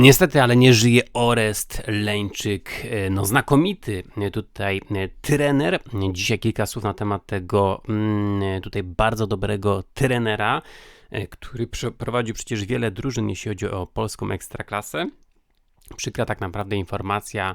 Niestety, ale nie żyje Orest Leńczyk, no znakomity tutaj trener. Dzisiaj kilka słów na temat tego mm, tutaj bardzo dobrego trenera, który prowadził przecież wiele drużyn, jeśli chodzi o polską ekstraklasę. Przykra tak naprawdę informacja,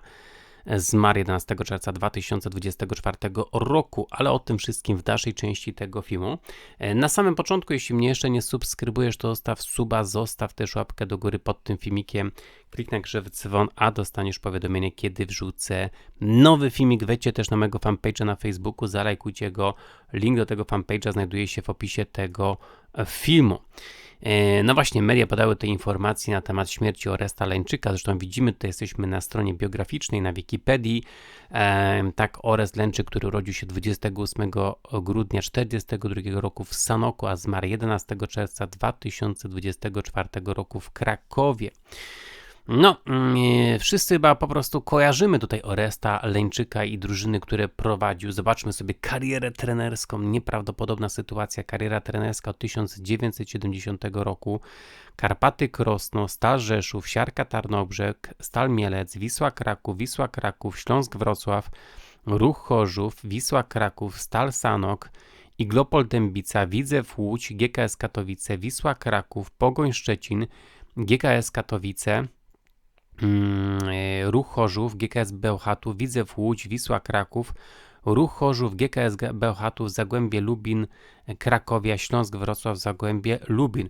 zmarł 11 czerwca 2024 roku, ale o tym wszystkim w dalszej części tego filmu. E, na samym początku, jeśli mnie jeszcze nie subskrybujesz, to zostaw suba, zostaw też łapkę do góry pod tym filmikiem, kliknij grzewy dzwon, a dostaniesz powiadomienie, kiedy wrzucę nowy filmik. Wejdźcie też na mojego fanpage'a na Facebooku, zalajkujcie go. Link do tego fanpage'a znajduje się w opisie tego e, filmu. E, no właśnie, media podały te informacje na temat śmierci Oresta Leńczyka. Zresztą widzimy, tutaj jesteśmy na stronie biograficznej, na Wikipedii. E, tak, Orest Lęczyk, który urodził się 28 grudnia 1942 roku w Sanoku, a zmarł 11 czerwca 2024 roku w Krakowie. No, mm, wszyscy chyba po prostu kojarzymy tutaj Oresta Leńczyka i drużyny, które prowadził. Zobaczmy sobie karierę trenerską. Nieprawdopodobna sytuacja. Kariera trenerska od 1970 roku. Karpaty Krosno, Stal Rzeszów, Siarka Tarnobrzeg, Stal Mielec, Wisła Kraków, Wisła Kraków, Śląsk Wrocław, Ruch Chorzów, Wisła Kraków, Stal Sanok, Iglopol Dębica, Widzew Łódź, GKS Katowice, Wisła Kraków, Pogoń Szczecin, GKS Katowice, e, Ruch Chorzów, GKS Bełchatów, Widzew Łódź, Wisła Kraków, Ruch Chorzów, GKS Bełchatów, Zagłębie Lubin, Krakowia, Śląsk, Wrocław, Zagłębie, Lubin.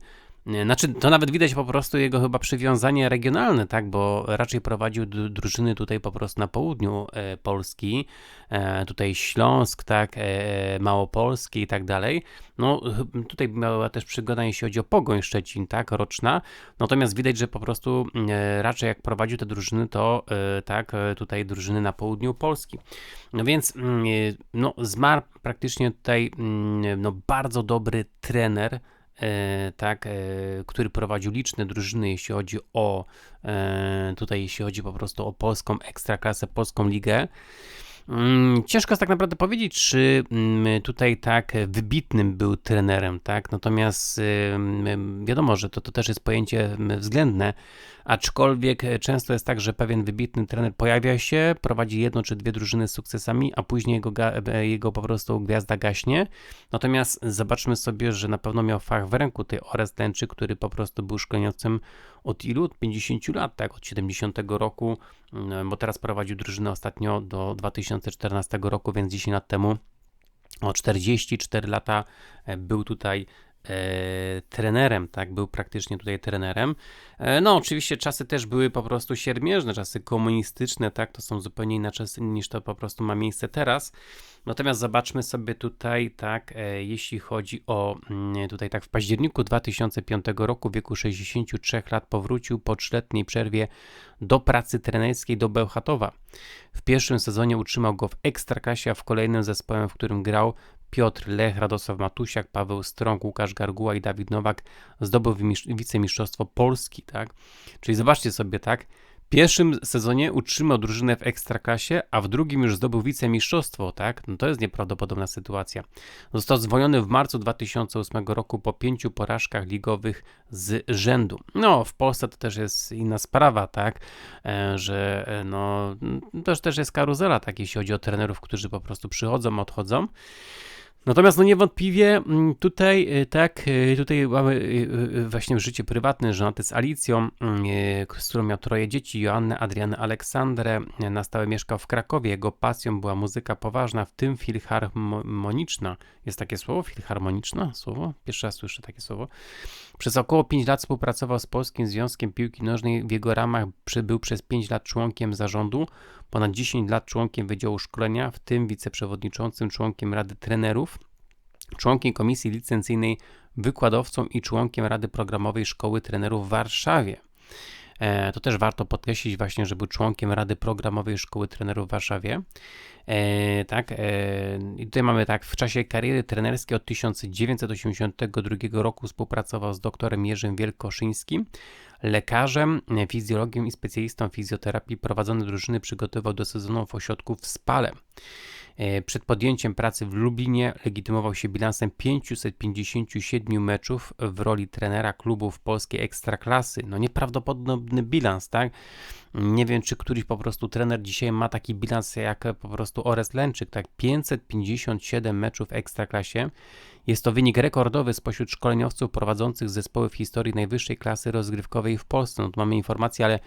Znaczy, to nawet widać po prostu jego chyba przywiązanie regionalne, tak, bo raczej prowadził drużyny tutaj po prostu na południu e, Polski, e, tutaj Śląsk, tak, e, Małopolski i tak dalej. No, tutaj była też przygoda, jeśli chodzi o Pogoń Szczecin, tak, roczna, natomiast widać, że po prostu e, raczej jak prowadził te drużyny, to tak, tutaj drużyny na południu Polski. No więc, mm, no, zmarł praktycznie tutaj, mm, no, bardzo dobry trener, tak, e, który prowadził liczne drużyny, jeśli chodzi o e, tutaj, jeśli chodzi po prostu o polską ekstraklasę, polską ligę. Mm, ciężko jest tak naprawdę powiedzieć, czy mm, tutaj tak wybitnym był trenerem, tak? Natomiast wiadomo, że to, to też jest pojęcie względne, aczkolwiek często jest tak, że pewien wybitny trener pojawia się, prowadzi jedno czy dwie drużyny z sukcesami, a później jego, jego po prostu gwiazda gaśnie. Natomiast zobaczmy sobie, że na pewno miał fach w ręku tej Orest Lęczy, który po prostu był szkoleniowcem od ilu? Od 50 lat, tak? Od 70 roku, mm, bo teraz prowadził drużynę ostatnio do 2014 roku, więc 10 lat temu o 44 lata e, był tutaj trenerem, tak, był praktycznie tutaj trenerem. E, no, oczywiście czasy też były po prostu siermierzne, czasy komunistyczne, tak, to są zupełnie inne czasy niż to po prostu ma miejsce teraz. Natomiast zobaczmy sobie tutaj, tak, e, jeśli chodzi o mm, tutaj tak w październiku 2005 roku, w wieku 63 lat powrócił po trzyletniej przerwie do pracy trenerskiej do Bełchatowa. W pierwszym sezonie utrzymał go w Ekstraklasie, a w kolejnym zespołem, w którym grał, Piotr Lech, Radosław Matusiak, Paweł Strąg, Łukasz Garguła i Dawid Nowak zdobył wicemistrzostwo Polski, tak? Czyli zobaczcie sobie, tak? W pierwszym sezonie utrzymał drużynę w Ekstraklasie, a w drugim już zdobył wicemistrzostwo, tak? No to jest nieprawdopodobna sytuacja. Został zwolniony w marcu 2008 roku po pięciu porażkach ligowych z rzędu. No, w Polsce to też jest inna sprawa, tak? E, że e, no, to też jest karuzela, tak? Jeśli chodzi o trenerów, którzy po prostu przychodzą, odchodzą. Natomiast no niewątpliwie mm, tutaj, y, tak, y, tutaj mamy y, właśnie życie prywatne, żonaty z Alicją, mm, z którą miał troje dzieci, Joannę, Adrianę, Aleksandrę, na stałe mieszkał w Krakowie. Jego pasją była muzyka poważna, w tym filharmoniczna. Jest takie słowo? Filharmoniczna? Słowo? Pierwszy raz słyszę takie słowo. Przez około 5 lat współpracował z Polskim Związkiem Piłki Nożnej. W jego ramach był przez 5 lat członkiem zarządu, ponad 10 lat członkiem Wydziału Szkolenia, w tym wiceprzewodniczącym członkiem Rady Trenerów, członkiem Komisji Licencyjnej, wykładowcą i członkiem Rady Programowej Szkoły Trenerów w Warszawie. E, to też warto podkreślić właśnie, że był członkiem Rady Programowej Szkoły Trenerów w Warszawie. E, tak, e, i tutaj mamy tak, w czasie kariery trenerskiej od 1982 roku współpracował z doktorem Jerzym Wielkoszyńskim, lekarzem, fizjologiem i specjalistą fizjoterapii. Prowadzone drużyny przygotował do sezonu w ośrodku w Spale. E, Przed podjęciem pracy w Lublinie legitymował się bilansem 557 meczów w roli trenera klubów polskiej ekstraklasy. No nieprawdopodobny bilans, tak? Nie wiem, czy któryś po prostu trener dzisiaj ma taki bilans jak po prostu Ores Lęczyk, tak? 557 meczów w ekstraklasie. Jest to wynik rekordowy spośród szkoleniowców prowadzących zespoły w historii najwyższej klasy rozgrywkowej w Polsce. No tu mamy informacje, ale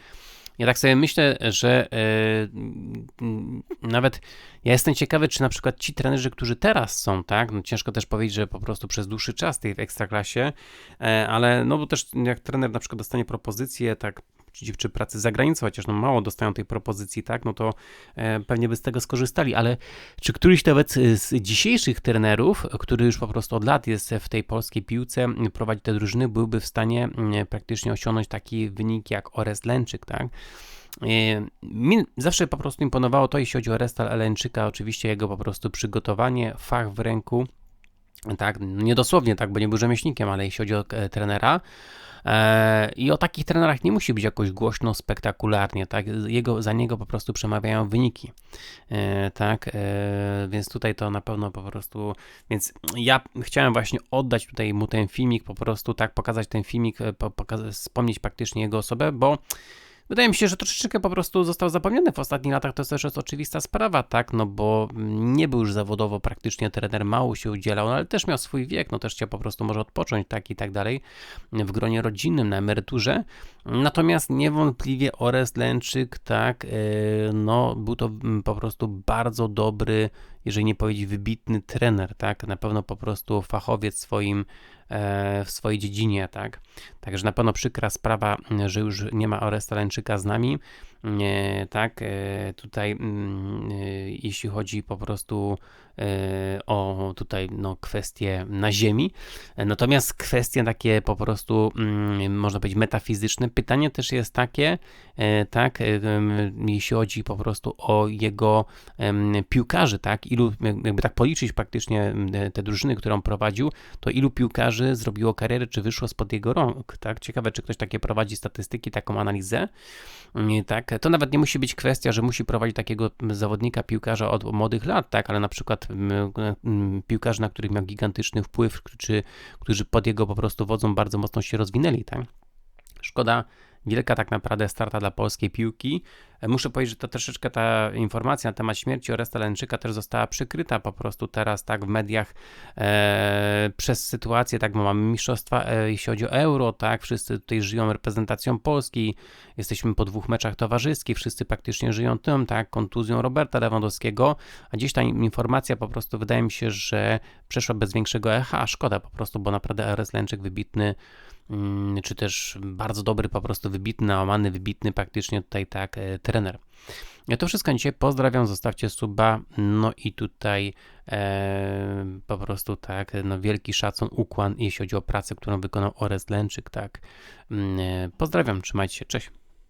ja tak sobie myślę, że mm, nawet ja jestem ciekawy, czy na przykład ci trenerzy, którzy teraz są, tak, no ciężko też powiedzieć, że po prostu przez dłuższy czas tej w ekstraklasie, e, ale no bo też jak trener na przykład dostanie propozycję, tak czy, pracy za granicą, chociaż no mało dostają tej propozycji, tak, no to e, pewnie by z tego skorzystali, ale czy któryś nawet z dzisiejszych trenerów, który już po prostu od lat jest w tej polskiej piłce, prowadzi te drużyny, byłby w stanie mm, praktycznie osiągnąć taki wynik jak Ores Lęczyk, tak? E, Mi zawsze po prostu imponowało to, jeśli chodzi o Resta Lęczyka, oczywiście jego po prostu przygotowanie, fach w ręku, tak, nie dosłownie tak, bo nie był rzemieślnikiem, ale jeśli chodzi o e, trenera, I o takich trenerach nie musi być jakoś głośno, spektakularnie, tak? Jego, za niego po prostu przemawiają wyniki, e, tak? E, więc tutaj to na pewno po prostu, więc ja chciałem właśnie oddać tutaj mu ten filmik, po prostu tak pokazać ten filmik, pokazać, wspomnieć praktycznie jego osobę, bo Wydaje mi się, że troszeczkę po prostu został zapomniany w ostatnich latach, to jest też oczywista sprawa, tak, no bo nie był już zawodowo praktycznie trener, mało się udzielał, no ale też miał swój wiek, no też chciał po prostu może odpocząć, tak i tak dalej, w gronie rodzinnym, na emeryturze, natomiast niewątpliwie Ores Lęczyk, tak, e, no był to po prostu bardzo dobry, jeżeli nie powiedzieć wybitny trener, tak, na pewno po prostu fachowiec swoim w swojej dziedzinie, tak. Także na pewno przykra sprawa, że już nie ma Oresta Lęczyka z nami, tak, e, tutaj mm, e, jeśli chodzi po prostu o tutaj no, kwestie na ziemi, natomiast kwestie takie po prostu mm, można powiedzieć metafizyczne, pytanie też jest takie, tak, jeśli chodzi po prostu o jego piłkarzy, tak, ilu, jakby tak policzyć praktycznie te drużyny, którą prowadził, to ilu piłkarzy zrobiło karierę, czy wyszło spod jego rąk, tak? Ciekawe, czy ktoś takie prowadzi statystyki, taką analizę, tak? To nawet nie musi być kwestia, że musi prowadzić takiego zawodnika, piłkarza od młodych lat, tak? Ale na przykład piłkarzy, na których miał gigantyczny wpływ, czy którzy pod jego po prostu wodzą bardzo mocno się rozwinęli, tak? Szkoda, wielka tak naprawdę starta dla polskiej piłki. Muszę powiedzieć, że to troszeczkę ta informacja na temat śmierci Oresta Lęczyka też została przykryta po prostu teraz tak w mediach e, przez sytuację, tak, bo mamy mistrzostwa, e, jeśli chodzi o euro, tak, wszyscy tutaj żyją reprezentacją Polski, jesteśmy po dwóch meczach towarzyskich, wszyscy praktycznie żyją tym, tak, kontuzją Roberta Lewandowskiego, a gdzieś ta informacja po prostu wydaje mi się, że przeszła bez większego echa, szkoda po prostu, bo naprawdę Orest Lęczyk wybitny Mm, czy też bardzo dobry, po prostu wybitny, nałamany, wybitny praktycznie tutaj tak e, trener. To wszystko dzisiaj pozdrawiam, zostawcie suba, no i tutaj e, po prostu tak, no wielki szacun, ukłon, jeśli chodzi o pracę, którą wykonał Orest Lęczyk, tak. Mm, e, pozdrawiam, trzymajcie się, cześć.